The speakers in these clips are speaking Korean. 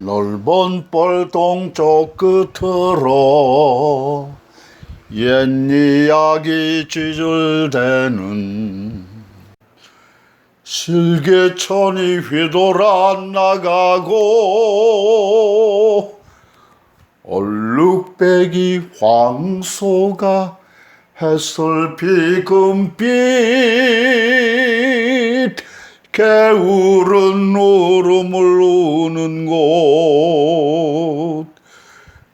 넓은 뻘 동 쪽 끝으로 옛 이야기 찌질대는 실개천이 휘돌아 나가고 얼룩배기 황소가 햇솔 금빛 개울은 울음을 우는 곳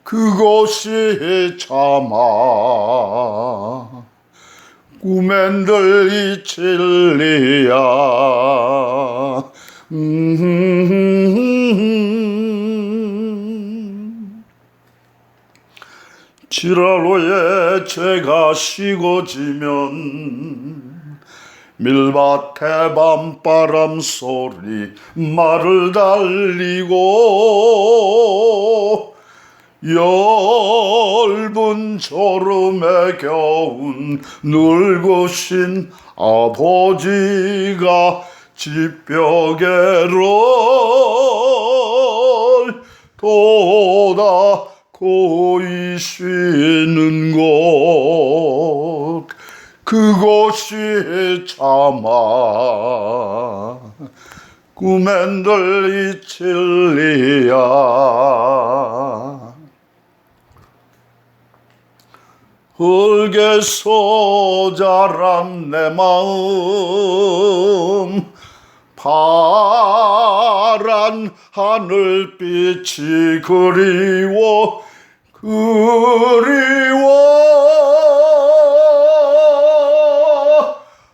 그곳이 참아 꿈엔들 이칠리야 음. 지랄로에 제가 쉬고 지면 밀밭에 밤바람 소리 말을 달리고 엷은 졸음에 겨운 늙으신 아버지가 집벽에를 돋아 고이 쉬는 곳. 그곳이 참아 꿈엔들 이칠리야 흙에서 자란 내 마음. 파란 하늘빛이 그리워 그리워.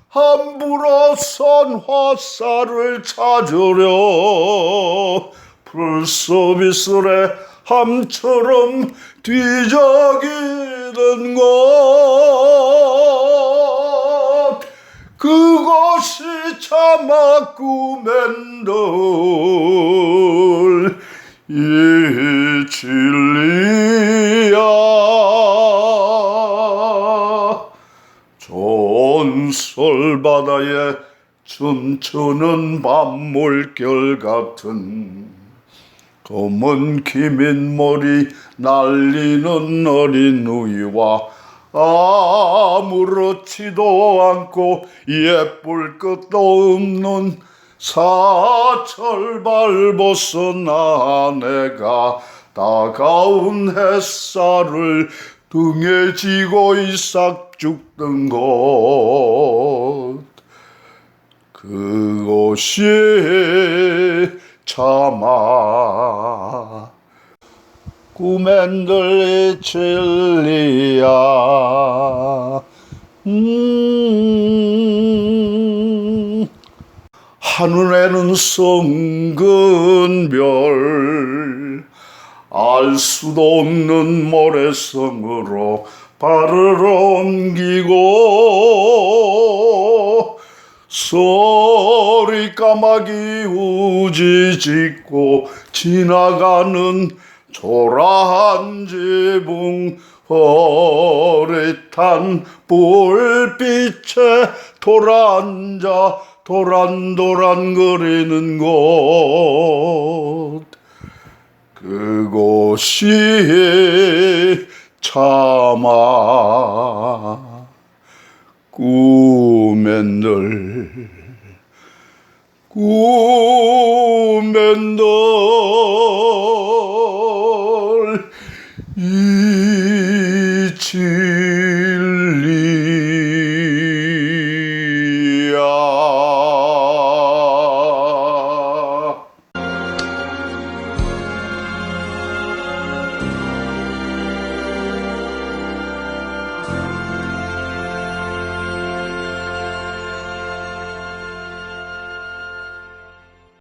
함부로 선 화살을 찾으려 풀서비스레 함처럼 뒤적이던 곳 그것이 참아 꿈엔들 이 진리야. 전설바다에 춤추는 밤물결 같은 검은 기민머리 날리는 어린 누이와 아무렇지도 않고 예쁠 것도 없는 사철 발벗은 아내가 따가운 햇살을 등에 지고 이싹 죽던 곳 그곳이 참아 꿈엔들 진리야. 음. 하늘에는 성근 별, 알 수도 없는 모래성으로 발을 옮기고, 소리 까마귀 우지 짓고 지나가는 초라한 지붕 허릿한 불빛에 돌아앉아 도란도란거리는 곳. 그곳이 참아 꿈엔들 꿈